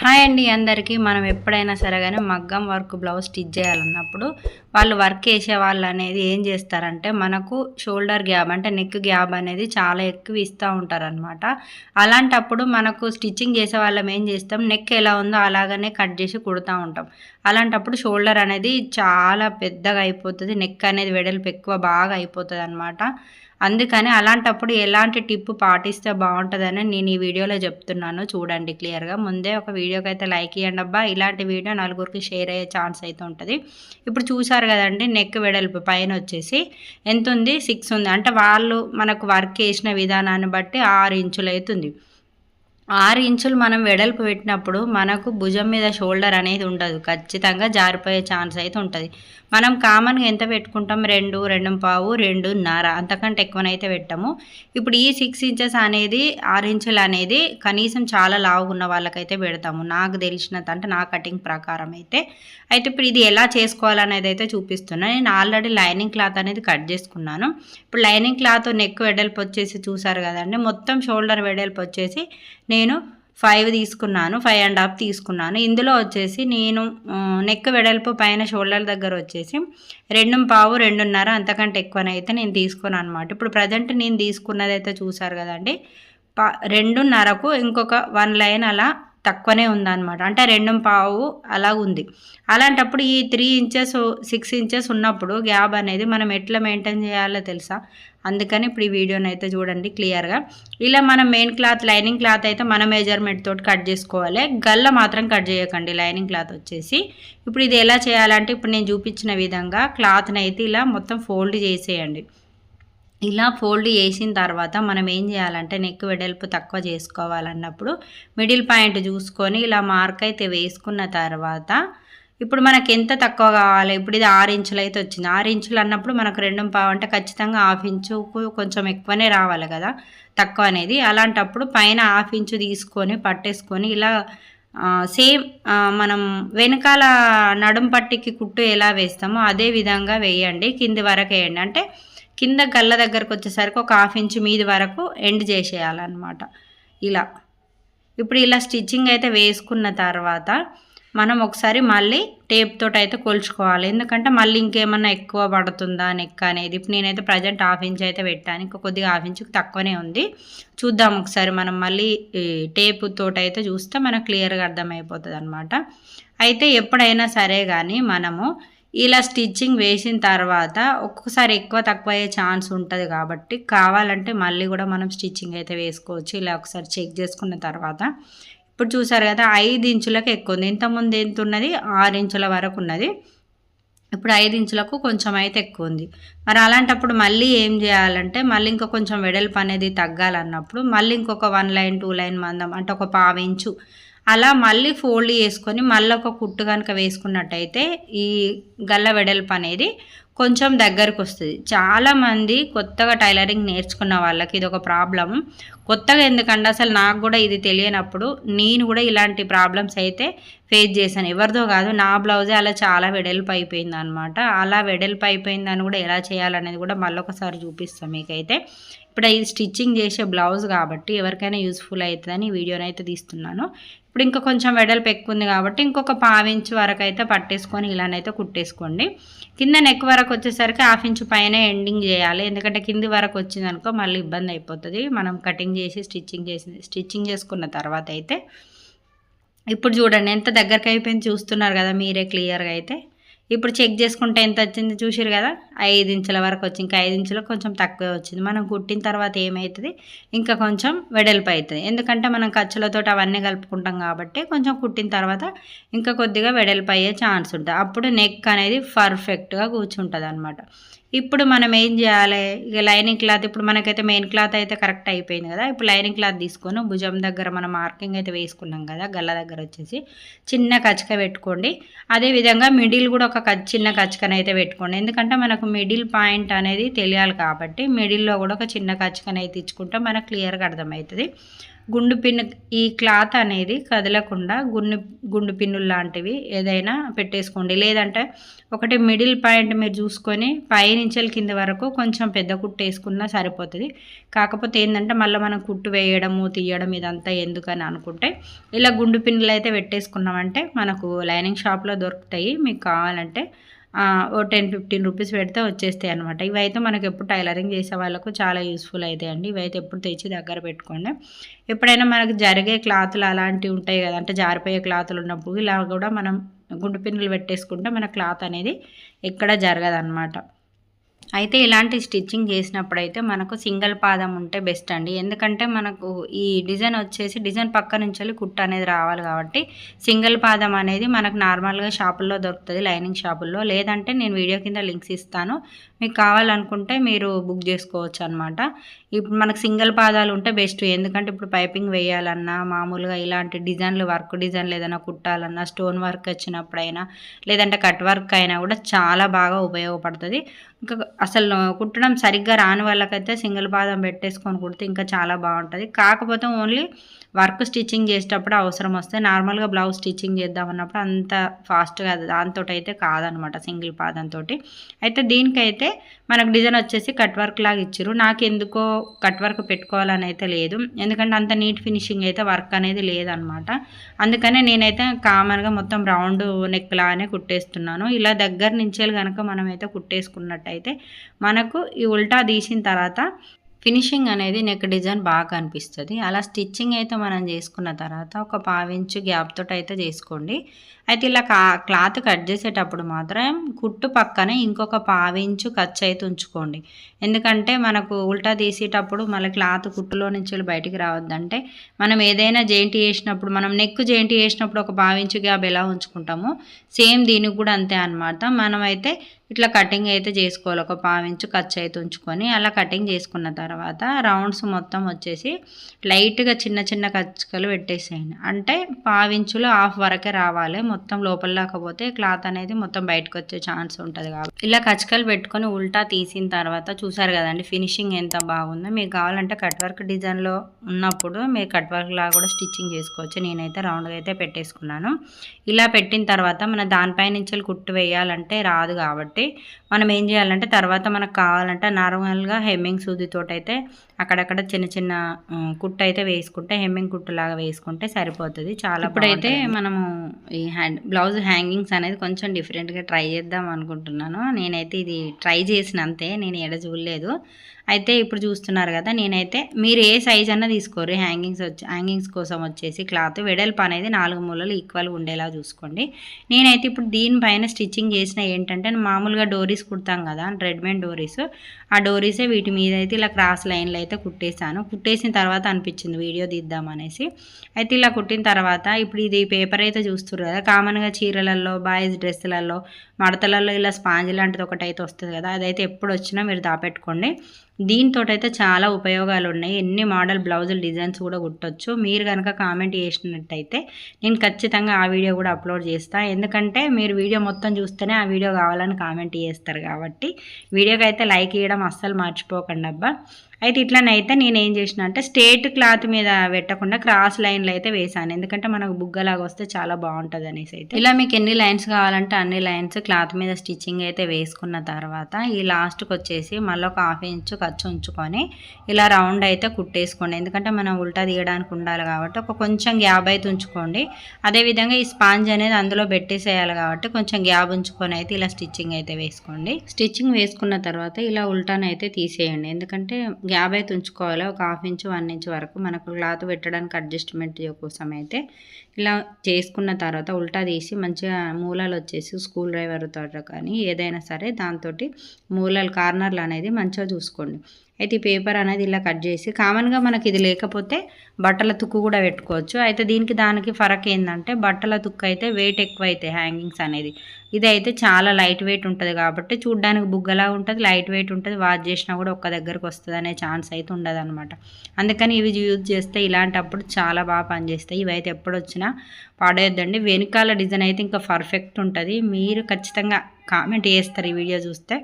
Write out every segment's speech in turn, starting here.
Hi అండి అందరికీ. మనం ఎప్పుడైనా సరే కానీ మగ్గం వర్క్ బ్లౌజ్ స్టిచ్ చేయాలన్నప్పుడు వాళ్ళు వర్క్ చేసే వాళ్ళు అనేది ఏం చేస్తారంటే మనకు షోల్డర్ గ్యాప్ అంటే నెక్ గ్యాప్ అనేది చాలా ఎక్కువ ఇస్తూ ఉంటారనమాట అలాంటప్పుడు మనకు స్టిచ్చింగ్ చేసే వాళ్ళం ఏం చేస్తాం? నెక్ ఎలా ఉందో అలాగనే కట్ చేసి కుడుతూ ఉంటాం. అలాంటప్పుడు షోల్డర్ అనేది చాలా పెద్దగా అయిపోతుంది. నెక్ అనేది వెడల్పు ఎక్కువ బాగా అయిపోతుంది అనమాట అందుకని అలాంటప్పుడు ఎలాంటి టిప్ పాటిస్తే బాగుంటుందని నేను ఈ వీడియోలో చెప్తున్నాను. చూడండి క్లియర్గా. ముందే ఒక వీడియోకి అయితే లైక్ ఇవ్వండి అబ్బా. ఇలాంటి వీడియో నలుగురికి షేర్ అయ్యే ఛాన్స్ అయితే ఉంటుంది. ఇప్పుడు చూసారు కదండి నెక్ వెడల్పు పైన వచ్చేసి ఎంత ఉంది సిక్స్ ఉంది. అంటే వాళ్ళు మనకు వర్క్ చేసిన విధానాన్ని బట్టి ఆరు ఇంచులు అవుతుంది ఆరు ఇంచులు మనం వెడల్పు పెట్టినప్పుడు మనకు భుజం మీద షోల్డర్ అనేది ఉండదు. ఖచ్చితంగా జారిపోయే ఛాన్స్ అయితే ఉంటుంది. మనం కామన్గా ఎంత పెట్టుకుంటాం? రెండు రెండు పావు రెండున్నర అంతకంటే ఎక్కువనైతే పెట్టాము. ఇప్పుడు ఈ సిక్స్ ఇంచెస్ అనేది ఆరు ఇంచులు అనేది కనీసం చాలా లావుగా వాళ్ళకైతే పెడతాము. నాకు తెలిసినంత అంటే నా కటింగ్ ప్రకారం అయితే. అయితే ఇప్పుడు ఇది ఎలా చేసుకోవాలనేది అయితే చూపిస్తున్నాను నేను ఆల్రెడీ లైనింగ్ క్లాత్ అనేది కట్ చేసుకున్నాను. ఇప్పుడు లైనింగ్ క్లాత్ నెక్ వెడల్పు వచ్చేసి చూసారు కదండి. మొత్తం షోల్డర్ వెడల్పు వచ్చేసి నేను ఫైవ్ తీసుకున్నాను ఫైవ్ అండ్ హాఫ్ తీసుకున్నాను. ఇందులో వచ్చేసి నేను నెక్ వెడల్పు పైన షోల్డర్ దగ్గర వచ్చేసి రెండు పావు రెండున్నర అంతకంటే ఎక్కువనైతే నేను తీసుకున్నాను అనమాట ఇప్పుడు ప్రజెంట్ నేను తీసుకున్నది అయితే చూసారు కదండి పా రెండున్నరకు ఇంకొక వన్ లైన్ అలా తక్కువనే ఉందన్నమాట. అంటే రెండు పావు అలా ఉంది. అలాంటప్పుడు ఈ త్రీ ఇంచెస్ సిక్స్ ఇంచెస్ ఉన్నప్పుడు గ్యాప్ అనేది మనం ఎట్లా మెయింటైన్ చేయాలో తెలుసా? అందుకని ఇప్పుడు ఈ వీడియోని అయితే చూడండి క్లియర్గా. ఇలా మనం మెయిన్ క్లాత్ లైనింగ్ క్లాత్ అయితే మన మెజర్మెంట్ తోటి కట్ చేసుకోవాలి. గల్ల మాత్రం కట్ చేయకండి లైనింగ్ క్లాత్ వచ్చేసి. ఇప్పుడు ఇది ఎలా చేయాలంటే ఇప్పుడు నేను చూపించిన విధంగా క్లాత్ని అయితే ఇలా మొత్తం ఫోల్డ్ చేసేయండి. ఇలా ఫోల్డ్ చేసిన తర్వాత మనం ఏం చేయాలంటే నెక్ వెడల్పు తక్కువ చేసుకోవాలన్నప్పుడు మిడిల్ పాయింట్ చూసుకొని ఇలా మార్క్ అయితే వేసుకున్న తర్వాత ఇప్పుడు మనకు ఎంత తక్కువ కావాలి? ఇప్పుడు ఇది ఆరు ఇంచులు అయితే వచ్చింది. ఆరు ఇంచులు అన్నప్పుడు మనకు రెండు పావు అంటే ఖచ్చితంగా హాఫ్ ఇంచు కొంచెం ఎక్కువనే రావాలి కదా? తక్కువ అనేది. అలాంటప్పుడు పైన హాఫ్ ఇంచు తీసుకొని పట్టేసుకొని ఇలా సేమ్ మనం వెనకాల నడుం పట్టికి కుట్టు ఎలా వేస్తామో అదే విధంగా వేయండి. కింది వరకు వేయండి. అంటే కింద గల్ల దగ్గరకు వచ్చేసరికి ఒక హాఫ్ ఇంచు మీది వరకు ఎండ్ చేసేయాలన్నమాట. ఇలా. ఇప్పుడు ఇలా స్టిచ్చింగ్ అయితే వేసుకున్న తర్వాత మనం ఒకసారి మళ్ళీ టేప్ తోటి అయితే కొలుచుకోవాలి. ఎందుకంటే మళ్ళీ ఇంకేమన్నా ఎక్కువ పడుతుందా నెక్ అనేది. ఇప్పుడు నేనైతే ప్రజెంట్ హాఫ్ ఇంచ్ అయితే పెట్టాను. ఇంకా కొద్దిగా హాఫ్ ఇంచుకి తక్కువనే ఉంది. చూద్దాం ఒకసారి మనం మళ్ళీ టేప్ తోటి అయితే చూస్తే మనకు క్లియర్గా అర్థమైపోతుంది అనమాట అయితే ఎప్పుడైనా సరే కానీ మనము ఇలా స్టిచ్చింగ్ వేసిన తర్వాత ఒక్కొక్కసారి ఎక్కువ తక్కువ అయ్యే ఛాన్స్ ఉంటుంది కాబట్టి కావాలంటే మళ్ళీ కూడా మనం స్టిచ్చింగ్ అయితే వేసుకోవచ్చు. ఇలా ఒకసారి చెక్ చేసుకున్న తర్వాత ఇప్పుడు చూసారు కదా ఐదు ఇంచులకు ఎక్కువ ఉంది. ఇంతకుముందు ఎంత ఉన్నది? ఆరు ఇంచుల వరకు ఉన్నది. ఇప్పుడు ఐదు ఇంచులకు కొంచెం అయితే ఎక్కువ ఉంది. మరి అలాంటప్పుడు మళ్ళీ ఏం చేయాలంటే మళ్ళీ ఇంకా కొంచెం వెడల్పు అనేది తగ్గాలన్నప్పుడు మళ్ళీ ఇంకొక వన్ లైన్ టూ లైన్ మందం అంటే ఒక పావించు అలా మళ్ళీ ఫోల్డ్ చేసుకొని మళ్ళీ ఒక కుట్టు కనుక వేసుకున్నట్టయితే ఈ గల్ల వెడల్పు అనేది కొంచెం దగ్గరకు వస్తుంది. చాలామంది కొత్తగా టైలరింగ్ నేర్చుకున్న వాళ్ళకి ఇది ఒక ప్రాబ్లం. కొత్తగా ఎందుకంటే అసలు నాకు కూడా ఇది తెలియనప్పుడు నేను కూడా ఇలాంటి ప్రాబ్లమ్స్ అయితే ఫేస్ చేశాను. ఎవరిదో కాదు నా బ్లౌజే అలా చాలా వెడల్పు అయిపోయింది అనమాట అలా వెడల్పు అయిపోయిందని కూడా ఎలా చేయాలనేది కూడా మళ్ళొకసారి చూపిస్తాను మీకైతే. ఇప్పుడు ఇది స్టిచ్చింగ్ చేసే బ్లౌజ్ కాబట్టి ఎవరికైనా యూస్ఫుల్ అవుతుందని ఈ వీడియోని అయితే తీస్తున్నాను. ఇప్పుడు ఇంకా కొంచెం వెడల్పు ఎక్కువ ఉంది కాబట్టి ఇంకొక పావించ్ వరకు అయితే పట్టేసుకొని ఇలానైతే కుట్టేసుకోండి. కింద నెక్ వరకు వచ్చేసరికి హాఫ్ ఇంచ్ పైన ఎండింగ్ చేయాలి. ఎందుకంటే కింది వరకు వచ్చిందనుకో మళ్ళీ ఇబ్బంది అయిపోతుంది. మనం కటింగ్ చేసి స్టిచ్చింగ్ చేసి స్టిచ్చింగ్ చేసుకున్న తర్వాత అయితే ఇప్పుడు చూడండి ఎంత దగ్గరకు అయిపోయింది చూస్తున్నారు కదా మీరే క్లియర్గా అయితే. ఇప్పుడు చెక్ చేసుకుంటే ఎంత వచ్చింది చూసారు కదా? ఐదు ఇంచుల వరకు వచ్చింది. ఇంకా ఐదు ఇంచులకు కొంచెం తక్కువే వచ్చింది. మనం కుట్టిన తర్వాత ఏమవుతుంది ఇంకా కొంచెం వెడల్పు అవుతుంది ఎందుకంటే మనం ఖర్చులతో అవన్నీ కలుపుకుంటాం కాబట్టి కొంచెం కుట్టిన తర్వాత ఇంకా కొద్దిగా వెడల్పు అయ్యే ఛాన్స్ ఉంటుంది. అప్పుడు నెక్ అనేది పర్ఫెక్ట్గా కూర్చుంటుంది అనమాట ఇప్పుడు మనం ఏం చేయాలి? ఇక లైనింగ్ క్లాత్ ఇప్పుడు మనకైతే మెయిన్ క్లాత్ అయితే కరెక్ట్ అయిపోయింది కదా? ఇప్పుడు లైనింగ్ క్లాత్ తీసుకొని భుజం దగ్గర మనం మార్కింగ్ అయితే వేసుకున్నాం కదా? గల్ల దగ్గర వచ్చేసి చిన్న కచ్చక పెట్టుకోండి. అదేవిధంగా మిడిల్ కూడా ఒక చిన్న కచ్చకనైతే పెట్టుకోండి. ఎందుకంటే మనకు మిడిల్ పాయింట్ అనేది తెలియాలి కాబట్టి మిడిల్లో కూడా ఒక చిన్న కచ్చకనైతే ఇచ్చుకుంటే మనకు క్లియర్గా అర్థమవుతుంది. గుండు పిన్ను ఈ క్లాత్ అనేది కదలకుండా గుండు గుండు పిన్నులు లాంటివి ఏదైనా పెట్టేసుకోండి. లేదంటే ఒకటి మిడిల్ పాయింట్ మీరు చూసుకొని పైనుంచెల కింద వరకు కొంచెం పెద్ద కుట్టు వేసుకున్నా సరిపోతుంది. కాకపోతే ఏంటంటే మళ్ళీ మనం కుట్టు వేయడము తీయడం ఇదంతా ఎందుకని అనుకుంటే ఇలా గుండు పిన్నులు అయితే పెట్టేసుకున్నామంటే మనకు లైనింగ్ షాప్లో దొరుకుతాయి. మీకు కావాలంటే ఓ టెన్ ఫిఫ్టీన్ రూపీస్ పెడితే వచ్చేస్తాయి అనమాట ఇవైతే మనకు ఎప్పుడు టైలరింగ్ చేసే వాళ్ళకు చాలా యూస్ఫుల్ అవుతాయండి ఇవైతే ఎప్పుడు తెచ్చి దగ్గర పెట్టుకోండి. ఎప్పుడైనా మనకు జరిగే క్లాతులు అలాంటివి ఉంటాయి కదా అంటే జారిపోయే క్లాతులు ఉన్నప్పుడు ఇలా కూడా మనం గుండు పిన్నులు పెట్టేసుకుంటే మన క్లాత్ అనేది ఎక్కడ జరగదన్నమాట. అయితే ఇలాంటి స్టిచ్చింగ్ చేసినప్పుడైతే మనకు సింగిల్ పాదం ఉంటే బెస్ట్ అండి. ఎందుకంటే మనకు ఈ డిజైన్ వచ్చేసి డిజైన్ పక్క నుంచి కుట్ట అనేది రావాలి కాబట్టి సింగిల్ పాదం అనేది మనకు నార్మల్గా షాపుల్లో దొరుకుతుంది లైనింగ్ షాపుల్లో లేదంటే నేను వీడియో కింద లింక్స్ ఇస్తాను. మీకు కావాలనుకుంటే మీరు బుక్ చేసుకోవచ్చు అనమాట ఇప్పుడు మనకు సింగిల్ పాదాలు ఉంటే బెస్ట్ ఎందుకంటే ఇప్పుడు పైపింగ్ వేయాలన్నా మామూలుగా ఇలాంటి డిజైన్లు వర్క్ డిజైన్లు ఏదైనా కుట్టాలన్నా స్టోన్ వర్క్ వచ్చినప్పుడైనా లేదంటే కట్ వర్క్ అయినా కూడా చాలా బాగా ఉపయోగపడుతుంది. ఇంకా అసలు కుట్టడం సరిగ్గా రాని వాళ్ళకైతే సింగిల్ పాదం పెట్టేసుకొని కుడితే ఇంకా చాలా బాగుంటుంది. కాకపోతే ఓన్లీ వర్క్ స్టిచ్చింగ్ చేసేటప్పుడు అవసరం వస్తే నార్మల్గా బ్లౌజ్ స్టిచ్చింగ్ చేద్దాం అన్నప్పుడు అంత ఫాస్ట్గా దాంతో అయితే కాదనమాట సింగిల్ పాదంతో అయితే దీనికైతే మనకు డిజైన్ వచ్చేసి కట్ వర్క్ లాగా ఇచ్చారు నాకు ఎందుకో కట్ వర్క్ పెట్టుకోవాలని అయితే లేదు. ఎందుకంటే అంత నీట్ ఫినిషింగ్ అయితే వర్క్ అనేది లేదనమాట అందుకనే నేనైతే కామన్గా మొత్తం రౌండ్ నెక్లాగానే కుట్టేస్తున్నాను. ఇలా దగ్గర నుంచి కనుక మనమైతే కుట్టేసుకున్నట్టయితే మనకు ఈ ఉల్టా తీసిన తర్వాత ఫినిషింగ్ అనేది నెక్ డిజైన్ బాగా కనిపిస్తుంది. అలా స్టిచ్చింగ్ అయితే మనం చేసుకున్న తర్వాత ఒక పావించు గ్యాప్ తోటి అయితే చేసుకోండి. అయితే ఇలా కా క్లాత్ కట్ చేసేటప్పుడు మాత్రం కుట్టు పక్కనే ఇంకొక పావించు ఖర్చు అయితే ఉంచుకోండి. ఎందుకంటే మనకు ఉల్టా తీసేటప్పుడు మళ్ళీ క్లాత్ కుట్టులో నుంచి బయటికి రావద్దంటే మనం ఏదైనా జెయింట్ చేసినప్పుడు మనం నెక్ జెయింట్ చేసినప్పుడు ఒక పావించు గ్యాప్ ఎలా ఉంచుకుంటామో సేమ్ దీనికి కూడా అంతే అనమాట మనమైతే ఇట్లా కటింగ్ అయితే చేసుకోవాలి. ఒక పావించు ఖర్చు అయితే ఉంచుకొని అలా కటింగ్ చేసుకున్న తర్వాత రౌండ్స్ మొత్తం వచ్చేసి లైట్గా చిన్న చిన్న కచ్చకలు పెట్టేసేయండి. అంటే పావించులు హాఫ్ వరకే రావాలి. మొత్తం లోపల లేకపోతే క్లాత్ అనేది మొత్తం బయటకు వచ్చే ఛాన్స్ ఉంటుంది కాబట్టి. ఇలా కచ్చకలు పెట్టుకొని ఉల్టా తీసిన తర్వాత చూసారు కదండి ఫినిషింగ్ ఎంత బాగుందో. మీకు కావాలంటే కట్ వర్క్ డిజైన్లో ఉన్నప్పుడు మీరు కట్ వర్క్ లాగా కూడా స్టిచ్చింగ్ చేసుకోవచ్చు. నేనైతే రౌండ్గా అయితే పెట్టేసుకున్నాను. ఇలా పెట్టిన తర్వాత మన దానిపై నుంచి కుట్టు వేయాలంటే రాదు కాబట్టి కాబట్టి మనం ఏం చేయాలంటే తర్వాత మనకు కావాలంటే నార్మల్గా హెమ్మింగ్ సూదితోటి అయితే అక్కడక్కడ చిన్న చిన్న కుట్టు అయితే వేసుకుంటే హెమ్మింగ్ కుట్టులాగా వేసుకుంటే సరిపోతుంది. చాలా ఇప్పుడైతే మనము ఈ హ్యాండ్ బ్లౌజ్ హ్యాంగింగ్స్ అనేది కొంచెం డిఫరెంట్గా ట్రై చేద్దాం అనుకుంటున్నాను. నేనైతే ఇది ట్రై చేసిన అంతే నేను ఎడ చూడలేదు. అయితే ఇప్పుడు చూస్తున్నారు కదా నేనైతే మీరు ఏ సైజ్ అన్నా తీసుకోరు హ్యాంగింగ్స్ వచ్చి హ్యాంగింగ్స్ కోసం వచ్చేసి క్లాత్ వెడల్పు అనేది నాలుగు మూలలు ఈక్వల్గా ఉండేలా చూసుకోండి. నేనైతే ఇప్పుడు దీనిపైన స్టిచ్చింగ్ చేసిన ఏంటంటే మామూలుగా డోరీస్ కుడతాం కదా రెడ్మేడ్ డోరీస్ ఆ డోరీసే వీటి మీద అయితే ఇలా క్రాస్ లైన్లు అయితే కుట్టేశాను. కుట్టేసిన తర్వాత అనిపించింది వీడియో తీద్దామనేసి అయితే ఇలా కుట్టిన తర్వాత ఇప్పుడు ఇది పేపర్ అయితే చూస్తున్నారు కదా కామన్గా చీరలలో బాయ్స్ డ్రెస్సులలో మడతలలో ఇలా స్పాంజ్ లాంటిది ఒకటి అయితే వస్తుంది కదా అదైతే ఎప్పుడు వచ్చినా మీరు దాపెట్టుకోండి. దీంతో అయితే చాలా ఉపయోగాలు ఉన్నాయి ఎన్ని మోడల్ బ్లౌజులు డిజైన్స్ కూడా కుట్టొచ్చు. మీరు కనుక కామెంట్ చేసినట్టయితే నేను ఖచ్చితంగా ఆ వీడియో కూడా అప్లోడ్ చేస్తాను ఎందుకంటే మీరు వీడియో మొత్తం చూస్తేనే ఆ వీడియో కావాలని కామెంట్ చేస్తారు కాబట్టి వీడియోకి అయితే లైక్ ఇవ్వడం అస్సలు మర్చిపోకండి అబ్బా అయితే ఇట్లనైతే నేను ఏం చేసిన అంటే స్ట్రేట్ క్లాత్ మీద పెట్టకుండా క్రాస్ లైన్లు అయితే వేసాను. ఎందుకంటే మనకు బుగ్గలాగా వస్తే చాలా బాగుంటుంది అనేసి అయితే. ఇలా మీకు ఎన్ని లైన్స్ కావాలంటే అన్ని లైన్స్ క్లాత్ మీద స్టిచ్చింగ్ అయితే వేసుకున్న తర్వాత ఈ లాస్ట్కి వచ్చేసి మళ్ళీ ఒక హాఫ్ ఇంచ్ ఖర్చు ఉంచుకొని ఇలా రౌండ్ అయితే కుట్టేసుకోండి. ఎందుకంటే మనం ఉల్టా తీయడానికి ఉండాలి కాబట్టి ఒక కొంచెం గ్యాప్ అయితే ఉంచుకోండి. అదేవిధంగా ఈ స్పాంజ్ అనేది అందులో పెట్టేసేయాలి కాబట్టి కొంచెం గ్యాప్ ఉంచుకొని అయితే ఇలా స్టిచ్చింగ్ అయితే వేసుకోండి. స్టిచ్చింగ్ వేసుకున్న తర్వాత ఇలా ఉల్టానైతే తీసేయండి. ఎందుకంటే గ్యాప్ అయితే ఉంచుకోవాలి ఒక హాఫ్ ఇంచ్ వన్ ఇంచ్ వరకు మనకు క్లాత్ పెట్టడానికి అడ్జస్ట్మెంట్ కోసం అయితే ఇలా చేసుకున్న తర్వాత ఉల్టా తీసి మంచిగా మూలాలు వచ్చేసి స్కూల్ డ్రైవర్తో కానీ ఏదైనా సరే దాంతో మూలాలు కార్నర్లు అనేది మంచిగా చూసుకోండి. అయితే ఈ పేపర్ అనేది ఇలా కట్ చేసి కామన్గా మనకి ఇది లేకపోతే బట్టల తుక్కు కూడా పెట్టుకోవచ్చు. అయితే దీనికి దానికి ఫరక్ ఏంటంటే బట్టల తుక్కు అయితే వెయిట్ ఎక్కువ అవుతాయి హ్యాంగింగ్స్ అనేది. ఇది అయితే చాలా లైట్ వెయిట్ ఉంటుంది కాబట్టి చూడ్డానికి బుగ్గలా ఉంటుంది లైట్ వెయిట్ ఉంటుంది వాచ్ చేసినా కూడా ఒక్క దగ్గరకు వస్తుంది అనే ఛాన్స్ అయితే ఉండదు అందుకని ఇవి యూజ్ చేస్తే ఇలాంటప్పుడు చాలా బాగా పనిచేస్తాయి. ఇవైతే ఎప్పుడు వచ్చినా పాడేయద్దండి. వెనుకాల డిజైన్ అయితే ఇంకా పర్ఫెక్ట్ ఉంటుంది. మీరు ఖచ్చితంగా కామెంట్ చేస్తారు ఈ వీడియో చూస్తే.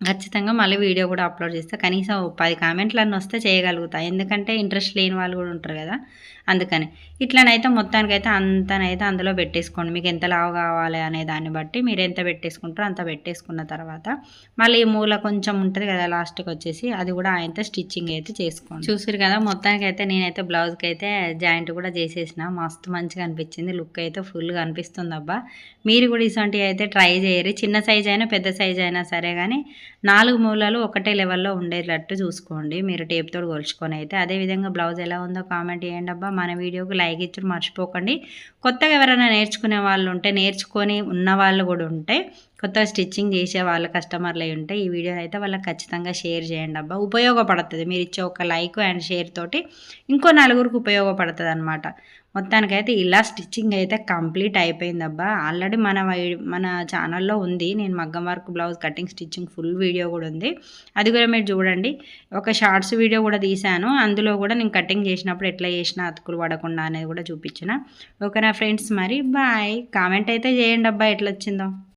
ఖచ్చితంగా మళ్ళీ వీడియో కూడా అప్లోడ్ చేస్తా. కనీసం పది కామెంట్లు అన్నీ వస్తే చేయగలుగుతా. ఎందుకంటే ఇంట్రెస్ట్ లేని వాళ్ళు కూడా ఉంటారు కదా. అందుకని. ఇట్లనైతే మొత్తానికైతే అంతనైతే అందులో పెట్టేసుకోండి. మీకు ఎంత లావు కావాలి అనే దాన్ని బట్టి మీరు ఎంత పెట్టేసుకుంటారో అంత పెట్టేసుకున్న తర్వాత మళ్ళీ ఈ మూల కొంచెం ఉంటుంది కదా లాస్ట్కి వచ్చేసి అది కూడా ఆయనతో స్టిచ్చింగ్ అయితే చేసుకోండి. చూసారు కదా మొత్తానికి అయితే నేనైతే బ్లౌజ్కి అయితే జాయింట్ కూడా చేసేసిన. మస్తు మంచిగా అనిపించింది. లుక్ అయితే ఫుల్గా అనిపిస్తుంది అబ్బా మీరు కూడా ఇటువంటివి అయితే ట్రై చేయరు. చిన్న సైజ్ అయినా పెద్ద సైజ్ అయినా సరే కానీ నాలుగు మూలలు ఒకటే లెవెల్లో ఉండేటట్టు చూసుకోండి. మీరు టేప్తో కొలుచుకొని అయితే. అదేవిధంగా బ్లౌజ్ ఎలా ఉందో కామెంట్ చేయండి అబ్బా. మన వీడియోకి లైక్ ఇచ్చి మర్చిపోకండి. కొత్తగా ఎవరైనా నేర్చుకునే వాళ్ళు ఉంటే నేర్చుకొని ఉన్న వాళ్ళు కూడా ఉంటే కొత్త స్టిచ్చింగ్ చేసే వాళ్ళ కస్టమర్లు అయి ఉంటే ఈ వీడియో అయితే వాళ్ళకి ఖచ్చితంగా షేర్ చేయండి అబ్బా. ఉపయోగపడుతుంది. మీరు ఇచ్చే ఒక లైక్ అండ్ షేర్ తోటి ఇంకో నలుగురికి ఉపయోగపడుతుంది అనమాట మొత్తానికైతే ఇలా స్టిచ్చింగ్ అయితే కంప్లీట్ అయిపోయింది అబ్బా. ఆల్రెడీ మన మన ఛానల్లో ఉంది. నేను మగ్గం work blouse cutting stitching full video కూడా ఉంది. అది కూడా మీరు చూడండి. ఒక షార్ట్స్ వీడియో కూడా తీశాను. అందులో కూడా నేను కటింగ్ చేసినప్పుడు ఎట్లా చేసిన అతుకులు పడకుండా అనేది కూడా చూపించిన. ఓకేనా ఫ్రెండ్స్ మరి? బాయ్. కామెంట్ అయితే చేయండి అబ్బా. ఎట్లా వచ్చిందో